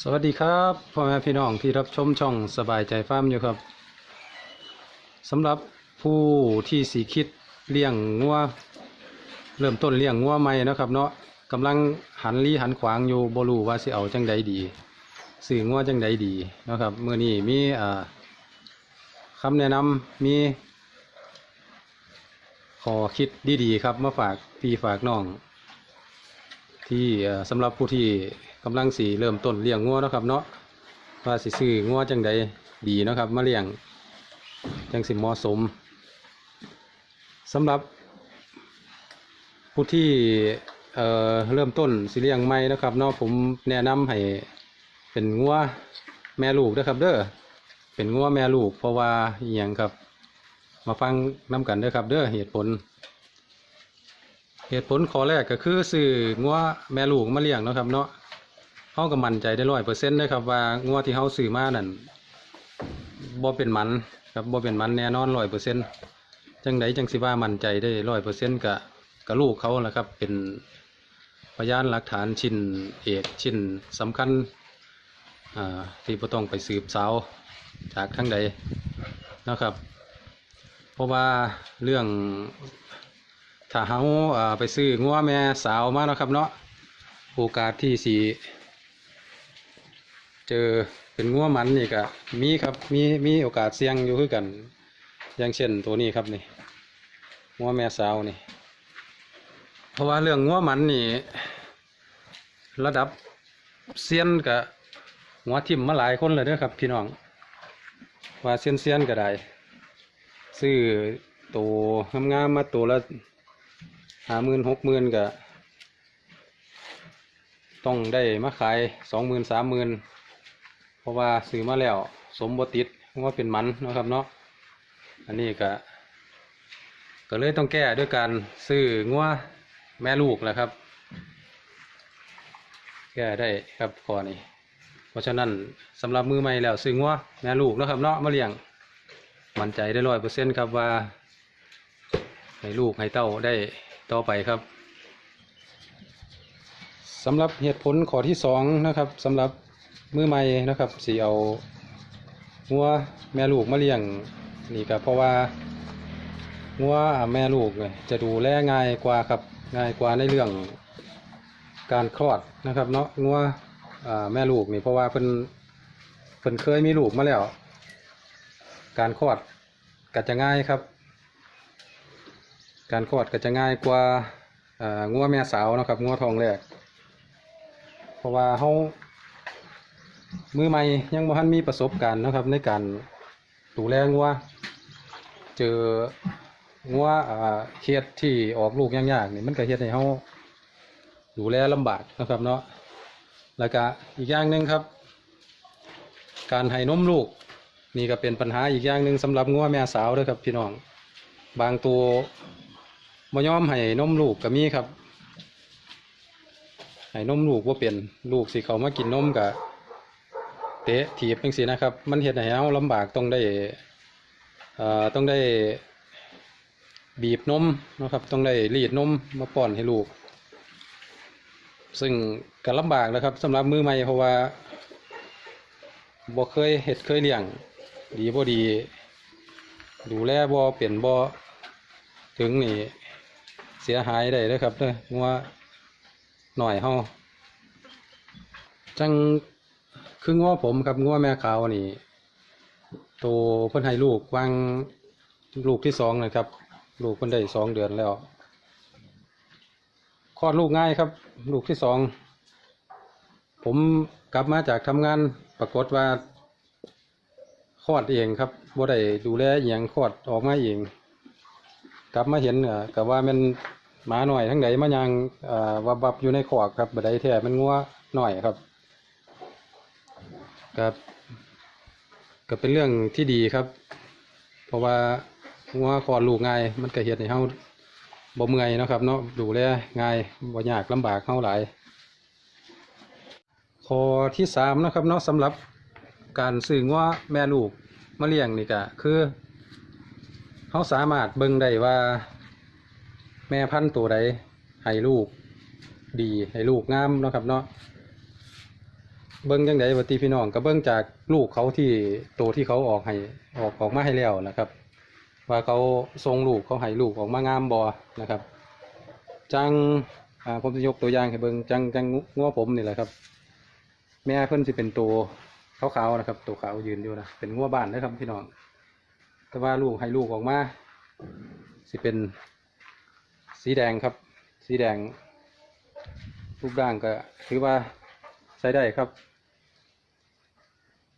สวัสดีครับพ่อแม่พี่น้องที่รับชมช่องสบายใจฟาร์มอยู่ครับสำหรับผู้ที่สีคิดเลี้ยงงัวเริ่มต้นเลี้ยงงัวใหม่นะครับ เนาะกำลังหันลีหันขวางอยู่บรูว่าสิเอาจังใดดีสื่องัวจังใดดีนะครับเมื่อนี้มีอ่าคำแนะนำมีขอคิดดีๆครับมาฝากพี่ฝากน้อง ที่เอ่อสำหรับผู้ที่กำลังสีเริ่มต้นเลี้ยงงัวนะครับเนาะว่าสิซื้องัวจังใดดีนะครับ มาเลี้ยงจังสิเหมาะสมสำหรับผู้ที่เอ่อเริ่มต้นสิเลี้ยงใหม่นะครับเนาะผมแนะนำให้เป็นงัวแม่ลูกนะครับ เด้อเป็นงัวแม่ลูกเพราะว่าอย่างครับ มาฟังน้กันเด้อครับ เด้อเหตุผล เหตุผลข้อแรกก็คือซื้องัวแม่ลูกมาเลี้ยงเนาะครับเนาะเขาก็มั่นใจได้ร้อยเปอร์เซ็นต์นะครับว่างัวที่เขาซื้อมานั่นบ่เป็นมันครับบ่เป็นมันแน่นอนร้อยเปอร์เซ็นต์จังไดจังสิว่ามั่นใจได้ร้อยเปอร์เซ็นต์กับกับลูกเขาแหละครับ เป็นพยานหลักฐานชิ้นเอกชิ้นสำคัญที่บ่ต้องไปสืบสาวจากทางใดนะครับ เพราะว่าเรื่อง ถ้าเขาไปซื้องัวแม่สาวมาเนาะครับเนาะโอกาสที่สีเจอเป็นงัวมันนี่ก็มีครับมีมีโอกาสเสี่ยงอยู่คือกัน อย่างเช่นตัวนี้ครับนี่งัวแม่สาวนี่ เพราะว่าเรื่องงัวมันนี่ระดับเซียนกับหัวทิ่มมาหลายคนเลยเด้อครับ พี่น้อง ว่าเซียนเซียนก็ได้ซื้อตัวงามๆมาตัวละ ห้าหมื่นหกหมื่นก็ต้องได้มาขายสองหมื่นสามหมื่นเพราะว่าซื้อมาแล้ว สมบติดว่าเป็นมันนะครับเนาะอันนี้ก็ก็เลยต้องแก้ด้วยการซื้องัวแม่ลูกแหละครับ แก้ได้ครับข้อนี้เพราะฉะนั้นสำหรับมือใหม่แล้วซื้องัวแม่ลูกนะครับเนาะมาเลี้ยงมั่นใจได้ร้อยเปอร์เซ็นต์ครับว่าให้ลูกให้เต้าได้ ต่อไปครับสำหรับเหตุผลข้อที่สองนะครับสำหรับมือใหม่นะครับสีเอางัวแม่ลูกมาเลี้ยงนี่ก็เพราะว่างัวแม่ลูกจะดูแลง่ายกว่าครับง่ายกว่าในเรื่องการคลอดนะครับเนาะงัวแม่ลูกนี่เพราะว่าเพิ่นเพิ่นเคยมีลูกมาแล้ว การคลอดก็จะง่ายครับ การคลอดก็จะง่ายกว่างัวแม่สาวนะครับงัวทองแรก เพราะว่าเขามือใหม่ยังบ่ทันมีประสบการณ์นะครับในการดูแลงัวเจองัวเฮ็ดที่ออกลูกยากๆนี่มันก็เฮ็ดให้เขาดูแลลำบากนะครับเนาะแล้วก็อีกอย่างหนึ่งครับ การให้นมลูก นี่ก็เป็นปัญหาอีกอย่างหนึ่งสำหรับงัวแม่สาวด้วยครับพี่น้อง บางตัว บ่ยอมให้นมลูกก็มีครับให้นมลูกว่าเป็นลูกสิเขามากินนมกับเตะถีบจังซี่นะครับ มันเฮ็ดให้เราลำบากต้องได้อ่อต้องได้บีบนมนะครับ ต้องได้รีดนมมาป้อนให้ลูก ซึ่งก็ลำบากนะครับสำหรับมือใหม่เพราะว่าบ่เคยเฮ็ดเคยเลี้ยง ดีบ่ดี ดูแลบ่เปลี่ยนบ่ถึงนี่ เสียหายได้เลยครับเด้องัวหน่อยเฮาจังคืองัวผมครับงัวแม่ขาวนี่โตเพิ่นให้ลูกวางลูกที่สองนะครับ ลูกเพิ่นได้สองเดือนแล้วคลอดลูกง่ายครับ ลูกที่สองผมกลับมาจากทำงานปรากฏว่าคลอดเองครับบ่ได้ดูแลอย่างคลอดออกมาเองกลับมาเห็นเอ่อกับว่ามัน หมาหน่อยทั้งใดมันยังวับวับอยู่ในขอกครับบัดใดแท้มันงัวหน่อยครับกับก็เป็นเรื่องที่ดีครับ เพราะว่างัวคอดลูกง่าย มันก็เฮ็ดให้เฮาบ่เมื่อยนะครับ เนาะดูแลง่ายบ่ยากลำบากเฮาหลายข้อที่สามนะครับเนาะสำหรับการซื้องัวแม่ลูกมาเลี้ยงนี่ก็คือเขาสามารถเบิ่งได้ว่า ม่พันธุ์ตัวใดให้ลูก ดีให้ลูกงามเนาะครับเนาะเบิ้งจังไดวัติพี่น้องก็เบิ้งจากลูกเขาที่โตที่เขาออกให้ออกออกมาให้แล้วนะครับ ว่าเขาทรงลูกเขาให้ลูกออกมางามบอนะครับ จังผมจะยกตัวอย่างให้เบิ้งจังจังงัวผมนี่แหละครับ แม่เพิ่นสิเป็นตัวขาวๆนะครับ ตัวขาวยืนอยู่นะเป็นงัวบ้านนะครับพี่น้องแต่ว่าลูกให้ลูกออกมาสิเป็น สีแดงครับ สีแดงรูปร่างก็ถือว่าใช้ได้ครับ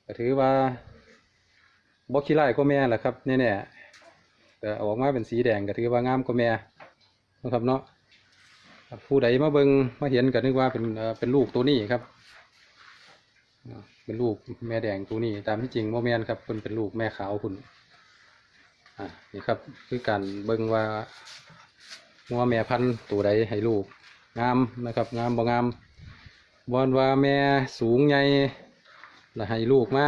ก็ถือว่าบล็อกขี้ไล่ก็แม่แหละครับแน่ๆแต่ออกมาเป็นสีแดงก็ถือว่างามกว่าแม่นะครับเนาะผู้ใดมาเบิงมาเห็นก็นึกว่าเป็นเป็นลูกตัวนี้ครับเนาะเป็นลูกแม่แดงตัวนี้ ตามที่จริงโมแมนครับเป็นเป็นลูกแม่ขาวคุณอ่านี่ครับ คือการเบิงว่า งัวแม่พันธุ์ตัวใดให้ลูกงามนะครับงามบ่งามบอนว่าแม่สูงใหญ่แล้วให้ลูกมา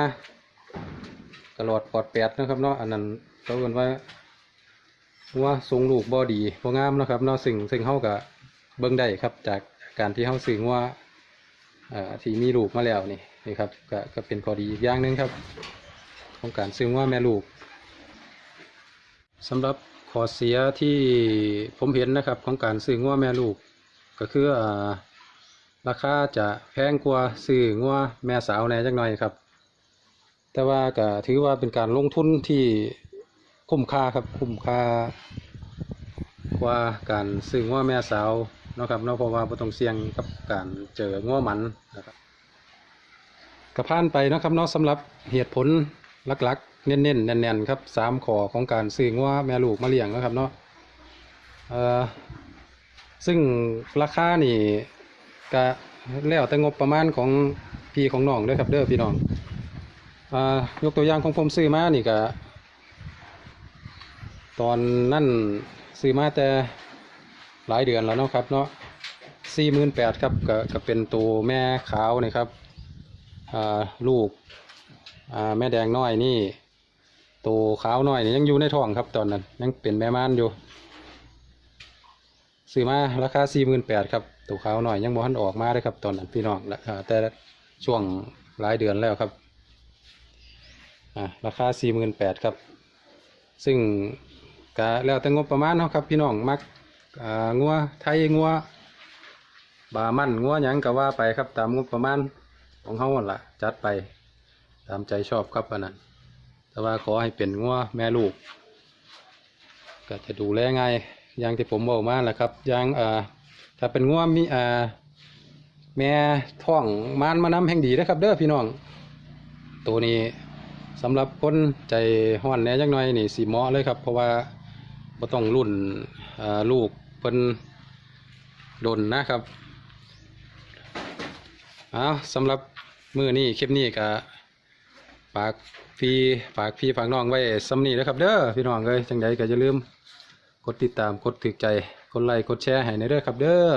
ตลอดปลอดแปดนะครับเนาะอันนั้นเขาเรียกว่าว่าทรงลูกบ่ดีบ่งามนะครับเนาะซึ่งซึ่งเฮาก็เบิ่งได้ครับ จากการที่เฮาซื้อว่าอ่อที่มีลูกมาแล้วนี่นี่ครับก็ก็เป็นข้อดีอีกอย่างหนึงครับ ของการซื้อว่าแม่ลูกสำหรับ ข้อเสียที่ผมเห็นนะครับของการซื้องัวแม่ลูก ก็คืออ่าราคาจะแพงกว่าซื้องัวแม่สาวแน่จักหน่อยครับ แต่ว่าก็ถือว่าเป็นการลงทุนที่คุ้มค่าครับคุ้มค่ากว่าการซื้องัวแม่สาวนะครับเนาะเพราะว่าบ่ต้องเสี่ยงกับการเจองัวหมันนะครับก็ผ่านไปนะครับเนาะสำหรับเหตุผลหลัก เน้นๆแน่นๆครับสามข้อของการซื้องัวแม่ลูกมาเลี้ยงนะครับเนาะซึ่งราคานี่ก็แล้วแต่งบประมาณของพี่ของน้องด้วยครับเด้อพี่น้องอยกตัวอย่างของผมซื้อมานี่ก็ตอนนั่นซื้อมาแต่หลายเดือนแล้วเนาะครับเนาะสี่หมื่นแปดครับก็ก็เป็นตัวแม่ขาวนี่ครับลูกแม่แดงน้อยนี่ ตัวขาวหน้อยนี่ยังอยู่ในท้องครับตอนนั้น ยังเป็นแม่ม่านอยู่ซื้อมาราคาสี่หมื่นแปดครับตัวขาวหน่อยยังบ่ทันออกมาเลยครับตอนนั้นพี่น้องละอ่าแต่ช่วงหลายเดือนแล้วครับราคาสี่หมื่นแปดครับ ซึ่งก็แล้วแต่งบประมาณเนาะครับ พี่น้องมักงัวไทยงัวบามันงัวหยังก็ว่าไปครับตามงบประมาณของเขาหั่นละจัดไปตามใจชอบครับอันนั้น แต่ว่าขอให้เป็นงัวแม่ลูก ก็จะดูแลง่ายอย่างที่ผมบอกมาแหละครับอย่างอ่อถ้าเป็นง่วมีอ่าแม่ท้องมานมานำแห่งดีนะครับ เด้อพี่น้อง ตัวนี้สำหรับคนใจห้อนแน่จักหน่อยนี่สีเหมาะเลยครับ เพราะว่าบ่ต้องรุ่นลูกเพิ่นดนนะครับเอาสำหรับมือนี้คลิปนี้ก็ฝาก พี่ฝากพี่ฝากน้องไว้สำนีนะครับเด้อพี่น้องเลยจังใดก็อย่าลืม กดติดตามกดถึกใจ กดไลค์กดแชร์ให้ในเด้อครับ เด้อ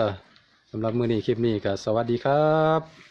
สำหรับมือนี้คลิปนี้ก็สวัสดีครับ